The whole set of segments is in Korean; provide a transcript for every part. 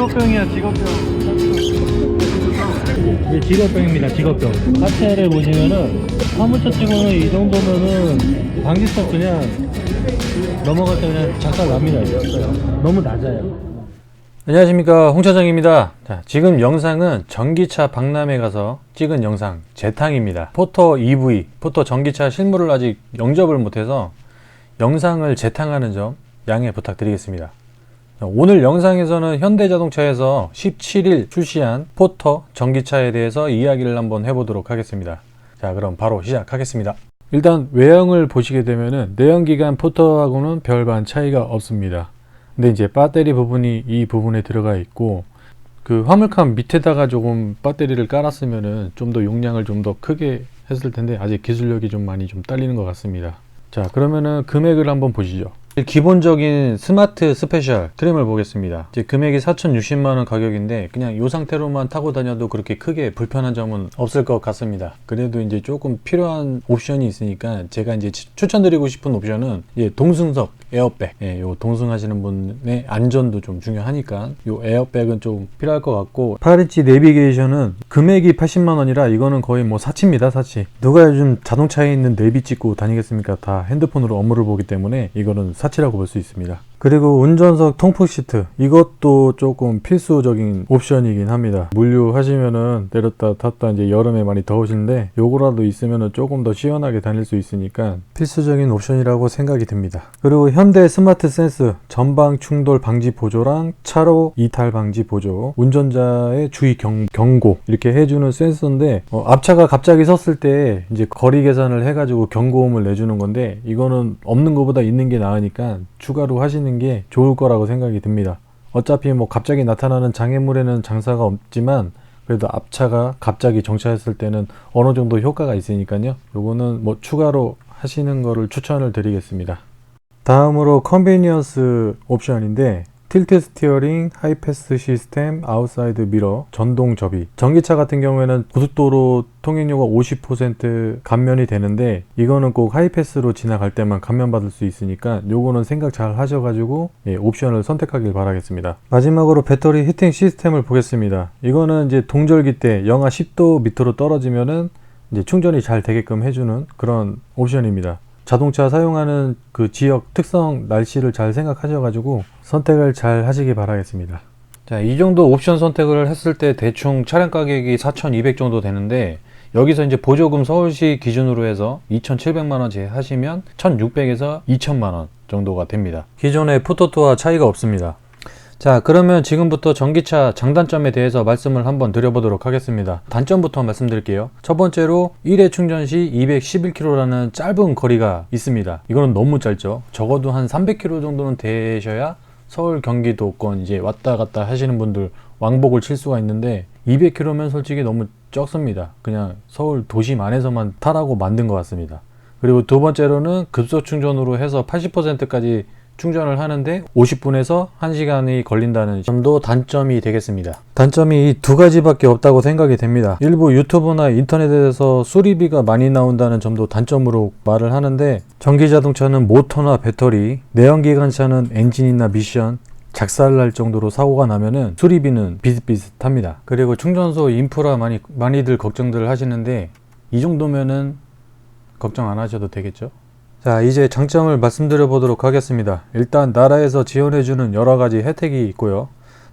직업병이야 직업병 이게 직업병입니다, 직업병. 하체를 보시면은 사무처 찍어는 이 정도면은 방지턱 그냥 넘어갈 때 그냥 작살 납니다. 너무 낮아요. 안녕하십니까 홍차장입니다 자, 지금 영상은 전기차 박람회 가서 찍은 영상 재탕입니다 포터 EV 포터 전기차 실물을 아직 영접을 못해서 영상을 재탕하는 점 양해 부탁드리겠습니다 자, 오늘 영상에서는 현대자동차에서 17일 출시한 포터 전기차에 대해서 이야기를 한번 해보도록 하겠습니다 자 그럼 바로 시작하겠습니다 일단 외형을 보시게 되면은 내연기관 포터하고는 별반 차이가 없습니다 근데 이제 배터리 부분이 이 부분에 들어가 있고 그 화물칸 밑에다가 조금 배터리를 깔았으면은 좀 더 용량을 좀 더 크게 했을 텐데 아직 기술력이 좀 많이 좀 딸리는 것 같습니다. 자 그러면은 금액을 한번 보시죠. 기본적인 스마트 스페셜 트림을 보겠습니다. 이제 금액이 4,060만 원 가격인데 그냥 이 상태로만 타고 다녀도 그렇게 크게 불편한 점은 없을 것 같습니다. 그래도 이제 조금 필요한 옵션이 있으니까 제가 이제 치- 추천드리고 싶은 옵션은 이제 동승석 에어백. 예, 요 동승하시는 분의 안전도 좀 중요하니까 요 에어백은 좀 필요할 것 같고 파리치 내비게이션은 금액이 80만 원이라 이거는 거의 뭐 사치입니다, 사치. 누가 요즘 자동차에 있는 내비 찍고 다니겠습니까? 다 핸드폰으로 업무를 보기 때문에 이거는 사치 라고 볼 수 있습니다. 그리고 운전석 통풍 시트 이것도 조금 필수적인 옵션이긴 합니다. 물류하시면은 내렸다 탔다 이제 여름에 많이 더우신데 요거라도 있으면은 조금 더 시원하게 다닐 수 있으니까 필수적인 옵션이라고 생각이 듭니다. 그리고 현대 스마트 센스 전방 충돌 방지 보조랑 차로 이탈 방지 보조 운전자의 주의 경, 경고 이렇게 해주는 센서인데 어, 앞차가 갑자기 섰을 때 이제 거리 계산을 해가지고 경고음을 내주는 건데 이거는 없는 것보다 있는 게 나으니까 추가로 하시는 게 좋을 거라고 생각이 듭니다. 어차피 뭐 갑자기 나타나는 장애물에는 장사가 없지만 그래도 앞차가 갑자기 정차했을 때는 어느 정도 효과가 있으니까요. 요거는 뭐 추가로 하시는 거를 추천을 드리겠습니다. 다음으로 컨비니언스 옵션인데 틸트 스티어링, 하이패스 시스템, 아웃사이드 미러, 전동 접이. 전기차 같은 경우에는 고속도로 통행료가 50% 감면이 되는데 이거는 꼭 하이패스로 지나갈 때만 감면받을 수 있으니까 요거는 생각 잘 하셔가지고 예, 옵션을 선택하길 바라겠습니다. 마지막으로 배터리 히팅 시스템을 보겠습니다. 이거는 이제 동절기 때 영하 10도 밑으로 떨어지면은 이제 충전이 잘 되게끔 해주는 그런 옵션입니다. 자동차 사용하는 그 지역 특성 날씨를 잘 생각하셔 가지고 선택을 잘 하시기 바라겠습니다. 자, 이 정도 옵션 선택을 했을 때 대충 차량 가격이 4,200 정도 되는데 여기서 이제 보조금 서울시 기준으로 해서 2,700만 원 제하시면 1,600에서 2,000만 원 정도가 됩니다. 기존의 포토토와 차이가 없습니다. 자, 그러면 지금부터 전기차 장단점에 대해서 말씀을 한번 드려보도록 하겠습니다. 단점부터 말씀드릴게요. 첫 번째로 1회 충전 시 211km라는 짧은 거리가 있습니다. 이거는 너무 짧죠. 적어도 한 300km 정도는 되셔야 서울 경기도권 이제 왔다 갔다 하시는 분들 왕복을 칠 수가 있는데 200km면 솔직히 너무 적습니다. 그냥 서울 도심 안에서만 타라고 만든 것 같습니다. 그리고 두 번째로는 급속 충전으로 해서 80%까지 충전을 하는데 50분에서 1시간이 걸린다는 점도 단점이 되겠습니다. 단점이 이두 가지밖에 없다고 생각이 됩니다. 일부 유튜브나 인터넷에서 수리비가 많이 나온다는 점도 단점으로 말을 하는데 전기 자동차는 모터나 배터리, 내연기관차는 엔진이나 미션, 작살날 정도로 사고가 나면은 수리비는 비슷비슷합니다. 그리고 충전소 인프라 많이 많이들 걱정들 하시는데 이 정도면은 걱정 안 하셔도 되겠죠? 자, 이제 장점을 말씀드려 보도록 하겠습니다. 일단 나라에서 지원해주는 여러 가지 혜택이 있고요.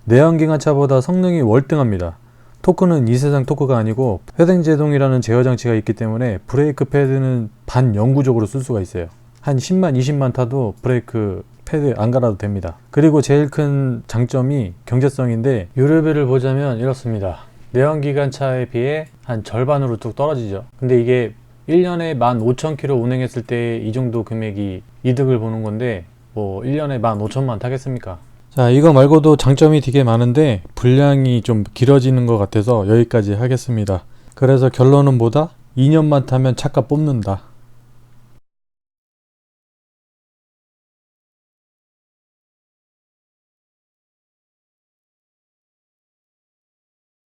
내연기관차보다 성능이 월등합니다. 토크는 이 세상 토크가 아니고 회생제동이라는 제어 장치가 있기 때문에 브레이크 패드는 반영구적으로 쓸 수가 있어요. 한 10만, 20만 타도 브레이크 패드 안 갈아도 됩니다. 그리고 제일 큰 장점이 경제성인데 유료비를 보자면 이렇습니다. 내연기관차에 비해 한 절반으로 뚝 떨어지죠. 근데 이게 1년에 15,000km 운행했을 때 이 정도 금액이 이득을 보는 건데 뭐 1년에 15,000만 타겠습니까? 자 이거 말고도 장점이 되게 많은데 분량이 좀 길어지는 것 같아서 여기까지 하겠습니다. 그래서 결론은 뭐다? 2년만 타면 차값 뽑는다.